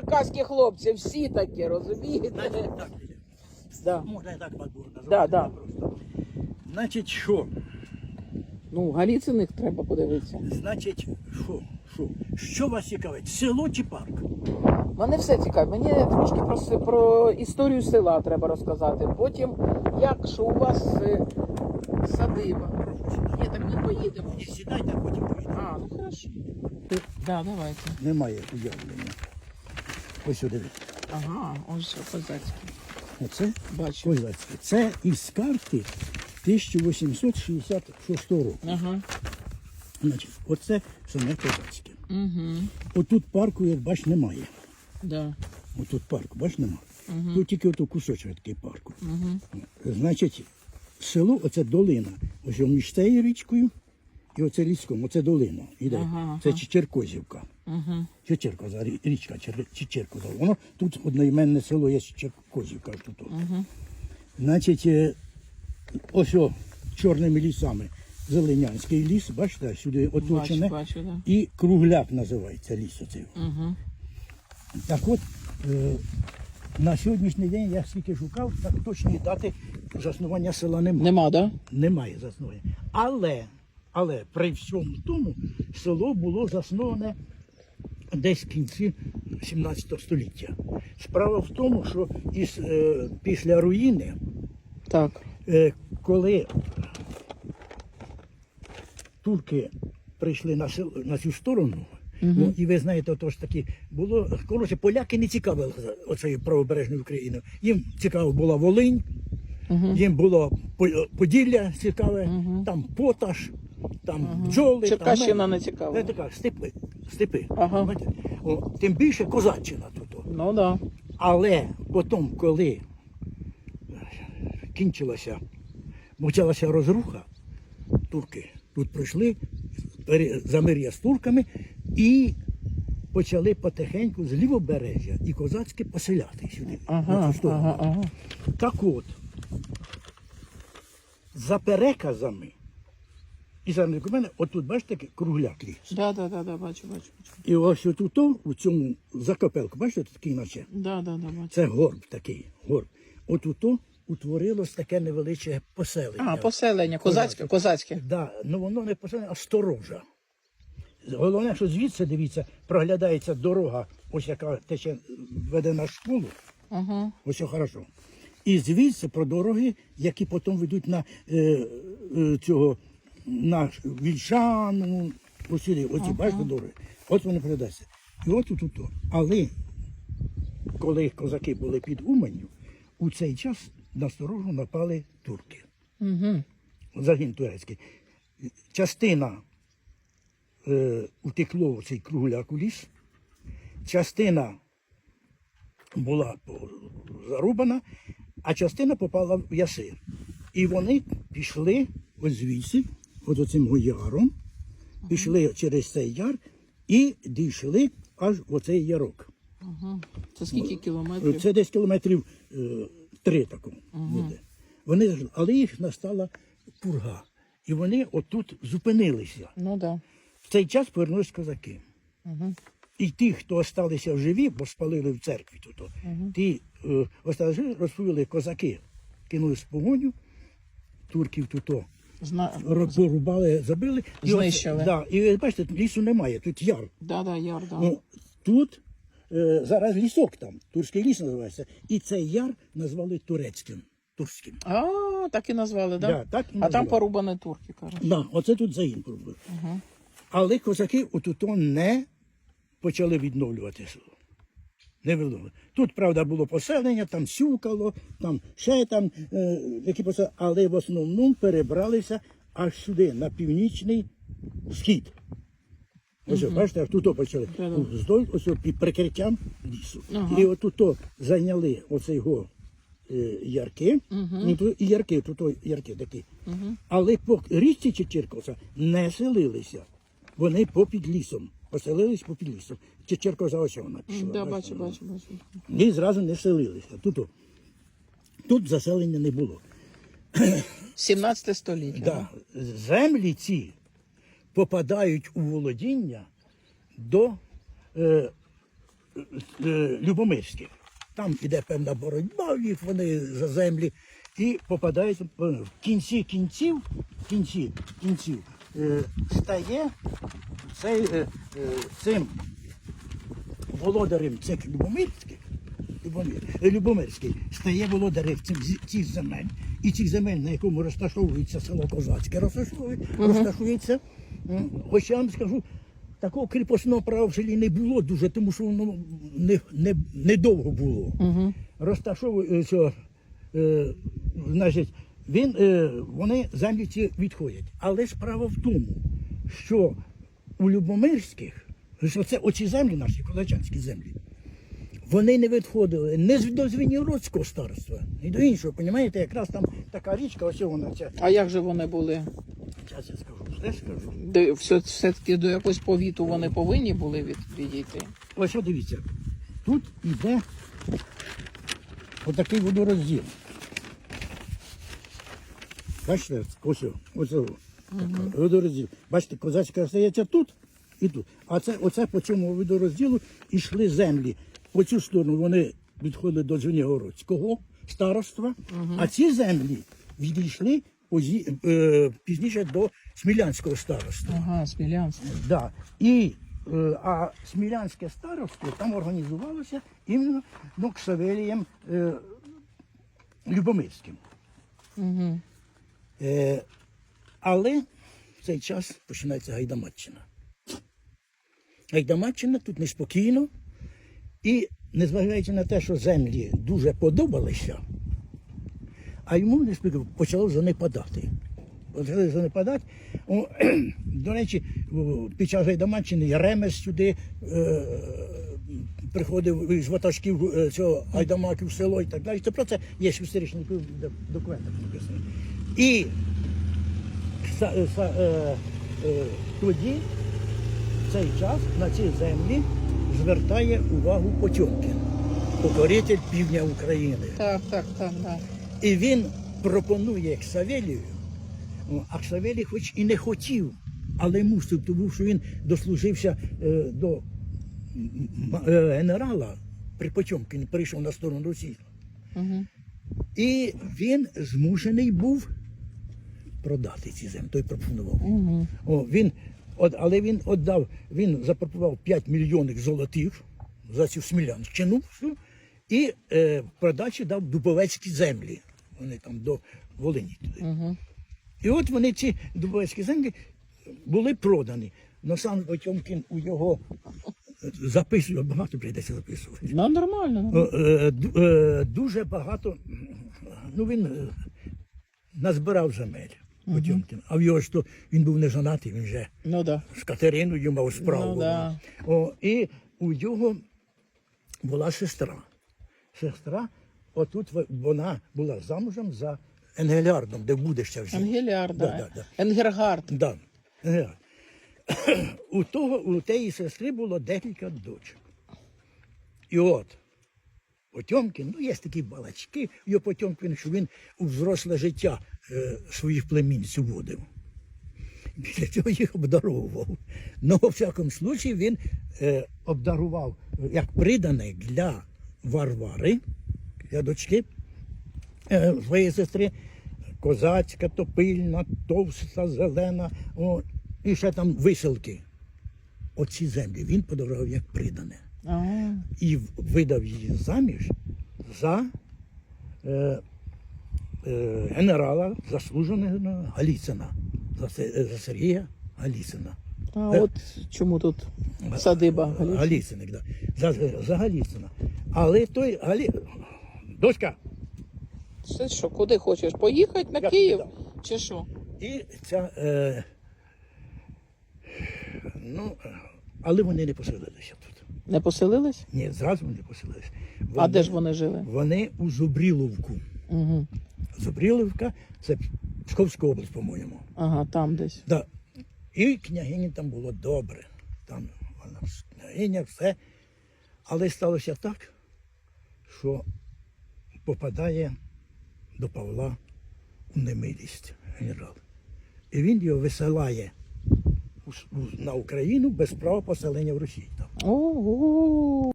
черкаські хлопці, всі такі, розумієте? Значить, так. Да. можна і так буду. Да, да. просто. Значить, що? Ну, Галіциних треба подивитися. Значить, що? Що? Що вас цікавить? Село чи парк? Мене все цікавить. Мені трошки про, с- про історію села треба розказати. Потім, як що у вас е, садиба. Ні, так ми поїдемо. Сідайте, а потім поїдемо. А, ну хорошо. Да, давайте. Немає уявлення. Ось сюди. Ага, ось козацький. Оце Бачу. козацьке. Це із карти 1866 року. Ага. Значить, оце саме козацьке. Угу. Отут парку, як бач, немає. Да. Отут парку, бач, немає. Тут тільки ото кусочок такий парку. Угу. Значить, село оце долина. Ось між цією річкою і оце ліском, оце долина. Іде. Ага, Це Чечеркозівка. Угу. Чечеркоза, рі- річка Чер- Воно тут одноіменне село є Чечеркозівка. аж Тут. Угу. Значить, е, ось о, чорними лісами. Зеленянський ліс, бачите, сюди оточене. Бачу, бачу, да. І кругляк називається ліс оцей. Угу. Так от, е, на сьогоднішній день я скільки шукав, так точної дати заснування села немає. Нема, да? Немає заснування. Але, але при всьому тому село було засноване десь в кінці 17 століття. Справа в тому, що із, е, після руїни, Так. е, коли турки прийшли на, сел, на цю сторону, ну, і ви знаєте, то ж таки було, коротше, поляки не цікавили оцею правобережною Україною. Їм цікава була Волинь, їм було Поділля цікаве, там Поташ, там бджоли. Черкащина там, не цікава. Це така, степи. степи. Ага. О, тим більше Козаччина тут. Ну да. Але потім, коли кінчилася, почалася розруха, турки тут прийшли, замир'я з турками і почали потихеньку з лівобережжя і козацьке поселяти сюди. Ага, ага, ага. Так от, за переказами, і зараз у мене, отут бачите кругляк ліс. Да, да, да, да, бачу, бачу, бачу. І ось отут, у цьому закопелку, бачите, тут такий наче. Да, да, да, бачу. Це горб такий, горб. От утворилось таке невеличке поселення. А, поселення, козацьке, козацьке. Да, ну воно не поселення, а сторожа. Головне, що звідси, дивіться, проглядається дорога, ось яка тече веде на школу, Ага. ось все хорошо. І звідси про дороги, які потім ведуть на е, е, цього на Вільшану, ось сюди, оці бачите дороги. От вони передасться. І от тут. тут. Але коли козаки були під Уманню, у цей час на сторожу напали турки. Угу. Загін турецький. Частина е, утекло в цей кругляк у ліс, частина була зарубана, а частина попала в ясир. І вони пішли ось звідси, от оцим яром, пішли через цей яр і дійшли аж в оцей ярок. Ага. Це скільки кілометрів? Це десь кілометрів е, три такого буде. Вони, але їх настала пурга. І вони отут зупинилися. Ну да. В цей час повернулись козаки. Угу. І ті, хто залишилися в живі, бо спалили в церкві тут, ті е, осталися розповіли козаки, кинулись в погоню, турків тут Зна... порубали, забили. І Знищили. да, і бачите, лісу немає, тут яр. Да, да, яр, да. Ну, тут е, зараз лісок там, турський ліс називається. І цей яр назвали турецьким. Турським. А, так і назвали, да? Да, так і а назвали. там порубані турки, кажуть. Да, оце тут загін пробив. Але козаки отуто не почали відновлювати село. Не відновлювали. Тут, правда, було поселення, там сюкало, там ще там е, які поселення, але в основному перебралися аж сюди, на північний схід. Ось, бачите, як тут почали. Вздовж ось під прикриттям лісу. Ага. І отут -то зайняли оцей го е, ярки, то і ярки, тут ярки такі. Але по річці Чечеркоса не селилися. Вони попід лісом. Поселились попід лісом. Чечеркоса ось вона пішла. Да, бачу, бачу, бачу. І зразу не селилися. Тут, о, тут заселення не було. 17 століття. Да. Землі ці попадають у володіння до е, е, Любомирських. Там іде певна боротьба, в їх вони за землі і попадають е, в кінці кінців, в кінці кінців е, стає цей, е, е, цим володарем цих Любомирських, Любомир, е, Любомирський стає володарем цих, цих земель. І цих земель, на якому розташовується село Козацьке, розташовує- розташується. м, Хоч я вам скажу, такого кріпосного права в селі не було дуже, тому що воно не, не, недовго було. Розташовується, е, значить, він, е, вони землі ці відходять. Але справа в тому, що у Любомирських, що це оці землі наші, козачанські землі, вони не відходили не до Звенігородського старства, і до іншого. Понімаєте, якраз там така річка, ось вона ця. А як же вони були? Зараз я скажу, все скажу. До, все, все-таки до якогось повіту вони повинні були від, відійти? Ось дивіться, тут іде отакий водорозділ. Бачите, ось, ось водорозділ. Бачите, козацька стається тут і тут. А це оце по цьому водорозділу йшли землі. По цю сторону вони відходили до Звенігородського староства, а ці землі відійшли позі- е, пізніше до Смілянського староства. Ага, Смілянське. Да. І, е, а Смілянське староство там організувалося іменно ну, Ксавелієм е, Любомирським. Угу. Е, але в цей час починається Гайдамаччина. Гайдамаччина тут неспокійно, і незважаючи на те, що землі дуже подобалися, а йому почало занепадати. Почали занепадати. О, до речі, під час Гайдамаччини Ремес сюди е, приходив із ватажків е, цього Гайдамаків в село і так далі. Це про це є в історичних документах написано. І тоді, в цей час, на цій землі звертає увагу Потьомкін, покоритель півдня України. Так, так, так, так. І він пропонує Ксавелію, а Ксавелій хоч і не хотів, але мусив, тому що він дослужився е, до е, генерала при Потьомкіні, перейшов на сторону Росії. Угу. І він змушений був продати ці землі. Той пропонував. Угу. О, він, от, але він віддав, він запропонував 5 мільйонів золотих за цю Смілянщину і е, в продачі дав Дубовецькі землі. Вони там до Волині туди. Угу. І от вони ці Дубовецькі землі були продані. Но сам Потьомкін у його записує, багато прийдеться записувати. Ну, нормально. Е, е, е, дуже багато. Ну він е, назбирав земель Потьомкін. А в його ж то він був не женатий, він вже Ну да. з Катериною мав справу. Ну, да. О, і у його була сестра. Сестра, отут вона була замужем за Енгелярдом, де буде ще вже. Ангеліар, Да, да. да. Енгергард. Да. Енгелярд. у, того, у тієї сестри було декілька дочок. І от Потьомкін, ну є такі балачки, його Потьомкін, що він у взросле життя е, своїх племінців водив. Після цього їх обдаровував. Ну, у всякому случаї, він е, обдарував як приданий для Варвари, для дочки е, своєї сестри, козацька, топильна, товста, зелена, о, і ще там виселки. Оці землі він подарував як придане І видав її заміж за е, е, генерала заслуженого Галіцина, за, за Сергія Галіцина. а от чому тут садиба Галіцина? Галіциник, да. за, за Галіцина. Але той Галі... Дочка, Це що, куди хочеш? Поїхати на Я Київ? туди. Чи що? і ця. Е, ну, але вони не поселилися тут. Не поселились? Ні, зразу не поселилися. А де ж вони жили? Вони у Зубріловку. Угу. Зубріловка це Псковська область, по-моєму. Ага, там десь. Да. І княгині там було добре. Там вона ж княгиня, все. Але сталося так, що попадає до Павла у немилість генерал. І він його висилає на Україну без права поселення в Росії. Там. Ого.